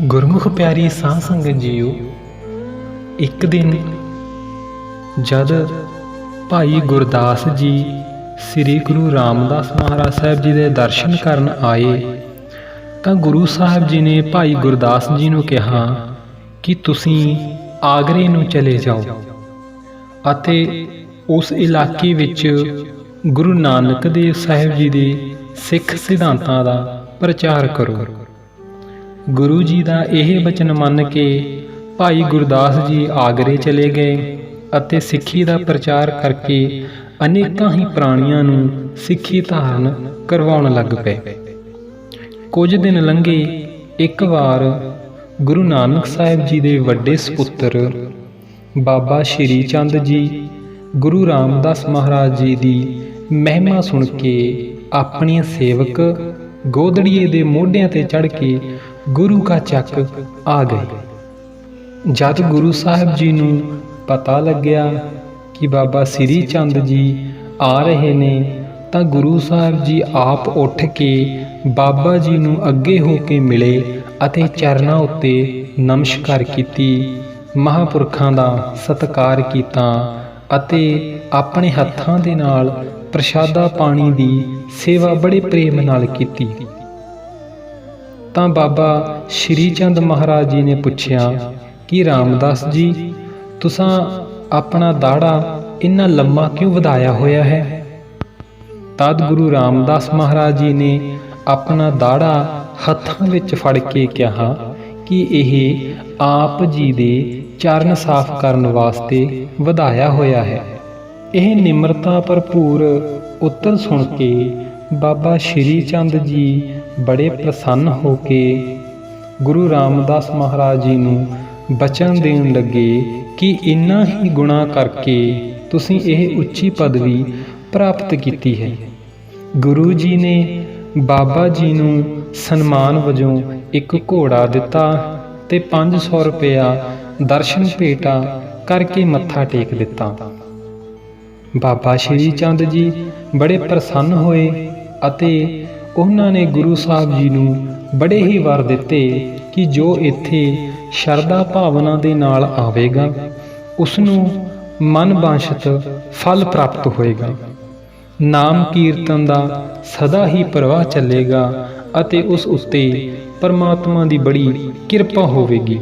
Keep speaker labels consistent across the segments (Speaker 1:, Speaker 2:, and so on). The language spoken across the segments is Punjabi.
Speaker 1: ਗੁਰਮੁਖ ਪਿਆਰੀ ਸਾਧ ਸੰਗਤ ਜੀਓ, ਇੱਕ ਦਿਨ ਜਦ ਭਾਈ ਗੁਰਦਾਸ ਜੀ ਸ੍ਰੀ ਗੁਰੂ ਰਾਮਦਾਸ ਮਹਾਰਾਜ ਸਾਹਿਬ ਜੀ ਦੇ ਦਰਸ਼ਨ ਕਰਨ ਆਏ, ਤਾਂ ਗੁਰੂ ਸਾਹਿਬ ਜੀ ਨੇ ਭਾਈ ਗੁਰਦਾਸ ਜੀ ਨੂੰ ਕਿਹਾ ਕਿ ਤੁਸੀਂ ਆਗਰੇ ਨੂੰ ਚਲੇ ਜਾਓ ਅਤੇ ਉਸ ਇਲਾਕੇ ਵਿੱਚ ਗੁਰੂ ਨਾਨਕ ਦੇਵ ਸਾਹਿਬ ਜੀ ਦੇ ਸਿੱਖ ਸਿਧਾਂਤਾਂ ਦਾ ਪ੍ਰਚਾਰ ਕਰੋ। ਗੁਰੂ ਜੀ ਦਾ ਇਹ ਬਚਨ ਮੰਨ ਕੇ ਭਾਈ ਗੁਰਦਾਸ ਜੀ ਆਗਰੇ ਚਲੇ ਗਏ ਅਤੇ ਸਿੱਖੀ ਦਾ ਪ੍ਰਚਾਰ ਕਰਕੇ ਅਨੇਕਾਂ ਹੀ ਪ੍ਰਾਣੀਆਂ ਨੂੰ ਸਿੱਖੀ ਧਾਰਨ ਕਰਵਾਉਣ ਲੱਗ ਪਏ। ਕੁਝ ਦਿਨ ਲੰਘੇ, ਇੱਕ ਵਾਰ ਗੁਰੂ ਨਾਨਕ ਸਾਹਿਬ ਜੀ ਦੇ ਵੱਡੇ ਸੁਪੁੱਤਰ ਬਾਬਾ ਸ਼੍ਰੀ ਚੰਦ ਜੀ, ਗੁਰੂ ਰਾਮਦਾਸ ਮਹਾਰਾਜ ਜੀ ਦੀ ਮਹਿਮਾ ਸੁਣ ਕੇ ਆਪਣੇ ਸੇਵਕ ਗੋਦੜੀਏ ਦੇ ਮੋਢਿਆਂ ਤੇ ਚੜ ਕੇ ਗੁਰੂ ਕਾ ਚੱਕ ਆ ਗਏ। ਜਦ ਗੁਰੂ ਸਾਹਿਬ ਜੀ ਨੂੰ ਪਤਾ ਲੱਗਿਆ ਕਿ ਬਾਬਾ ਸ੍ਰੀ ਚੰਦ ਜੀ ਆ ਰਹੇ ਨੇ, ਤਾਂ ਗੁਰੂ ਸਾਹਿਬ ਜੀ ਆਪ ਉੱਠ ਕੇ ਬਾਬਾ ਜੀ ਨੂੰ ਅੱਗੇ ਹੋ ਕੇ ਮਿਲੇ ਅਤੇ ਚਰਨਾਂ ਉੱਤੇ ਨਮਸਕਾਰ ਕੀਤੀ, ਮਹਾਪੁਰਖਾਂ ਦਾ ਸਤਿਕਾਰ ਕੀਤਾ ਅਤੇ ਆਪਣੇ ਹੱਥਾਂ ਦੇ ਨਾਲ ਪ੍ਰਸ਼ਾਦਾ ਪਾਣੀ ਦੀ ਸੇਵਾ ਬੜੇ ਪ੍ਰੇਮ ਨਾਲ ਕੀਤੀ। ਤਾਂ ਬਾਬਾ ਸ਼੍ਰੀ ਚੰਦ ਮਹਾਰਾਜ ਜੀ ਨੇ ਪੁੱਛਿਆ, ਕਿ ਰਾਮਦਾਸ ਜੀ, ਤੁਸੀਂ ਆਪਣਾ ਦਾੜਾ ਇੰਨਾ ਲੰਮਾ ਕਿਉਂ ਵਧਾਇਆ ਹੋਇਆ ਹੈ? ਤਦ ਗੁਰੂ ਰਾਮਦਾਸ ਮਹਾਰਾਜ ਜੀ ਨੇ ਆਪਣਾ ਦਾੜਾ ਹੱਥਾਂ ਵਿੱਚ ਫੜ ਕੇ ਕਿਹਾ ਕਿ ਇਹ ਆਪ ਜੀ ਦੇ ਚਰਨ ਸਾਫ਼ ਕਰਨ ਵਾਸਤੇ ਵਧਾਇਆ ਹੋਇਆ ਹੈ। ਇਹ ਨਿਮਰਤਾ ਭਰਪੂਰ ਉੱਤਰ ਸੁਣ ਕੇ ਬਾਬਾ ਸ਼੍ਰੀ ਚੰਦ ਜੀ ਬੜੇ ਪ੍ਰਸੰਨ ਹੋ ਕੇ ਗੁਰੂ ਰਾਮਦਾਸ ਮਹਾਰਾਜ ਜੀ ਨੂੰ ਬਚਨ ਦੇਣ ਲੱਗੇ ਕਿ ਇਨ੍ਹਾਂ ਹੀ ਗੁਣਾ ਕਰਕੇ ਤੁਸੀਂ ਇਹ ਉੱਚੀ ਪਦਵੀ ਪ੍ਰਾਪਤ ਕੀਤੀ ਹੈ। ਗੁਰੂ ਜੀ ਨੇ ਬਾਬਾ ਜੀ ਨੂੰ ਸਨਮਾਨ ਵਜੋਂ ਇੱਕ ਘੋੜਾ ਦਿੱਤਾ ਤੇ 500 ਰੁਪਇਆ ਦਰਸ਼ਨ ਭੇਟਾ ਕਰਕੇ ਮੱਥਾ ਟੇਕ ਦਿੱਤਾ। ਬਾਬਾ ਸ਼੍ਰੀ ਚੰਦ ਜੀ ਬੜੇ ਪ੍ਰਸੰਨ ਹੋਏ ਅਤੇ ਉਹਨਾਂ ਨੇ ਗੁਰੂ ਸਾਹਿਬ ਜੀ ਨੂੰ ਬੜੇ ਹੀ ਵਰ ਦਿੱਤੇ ਕਿ ਜੋ ਇੱਥੇ ਸ਼ਰਧਾ ਭਾਵਨਾ ਦੇ ਨਾਲ ਆਵੇਗਾ ਉਸ ਨੂੰ ਮਨ ਬਾਂਸ਼ਤ ਫਲ ਪ੍ਰਾਪਤ ਹੋਏਗਾ। ਨਾਮ ਕੀਰਤਨ ਦਾ ਸਦਾ ਹੀ ਪ੍ਰਵਾਹ ਚੱਲੇਗਾ ਅਤੇ ਉਸ ਉੱਤੇ ਪਰਮਾਤਮਾ ਦੀ ਬੜੀ ਕਿਰਪਾ ਹੋਵੇਗੀ।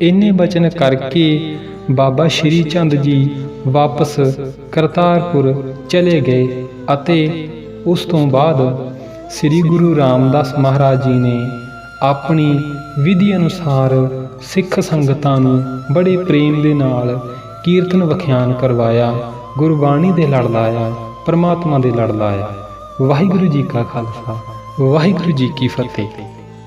Speaker 1: ਇੰਨੇ ਬਚਨ ਕਰਕੇ ਬਾਬਾ ਸ਼੍ਰੀ ਚੰਦ ਜੀ ਵਾਪਸ ਕਰਤਾਰਪੁਰ ਚਲੇ ਗਏ ਅਤੇ ਉਸ ਤੋਂ ਬਾਅਦ ਸ੍ਰੀ ਗੁਰੂ ਰਾਮਦਾਸ ਮਹਾਰਾਜ ਜੀ ਨੇ ਆਪਣੀ ਵਿਧੀ ਅਨੁਸਾਰ ਸਿੱਖ ਸੰਗਤਾਂ ਨੂੰ ਬੜੇ ਪ੍ਰੇਮ ਦੇ ਨਾਲ ਕੀਰਤਨ ਵਿਖਿਆਨ ਕਰਵਾਇਆ, ਗੁਰਬਾਣੀ ਦੇ ਲੜ ਲਾਇਆ, ਪਰਮਾਤਮਾ ਦੇ ਲੜ ਲਾਇਆ। ਵਾਹਿਗੁਰੂ ਜੀ ਕਾ ਖਾਲਸਾ, ਵਾਹਿਗੁਰੂ ਜੀ ਕੀ ਫਤਿਹ।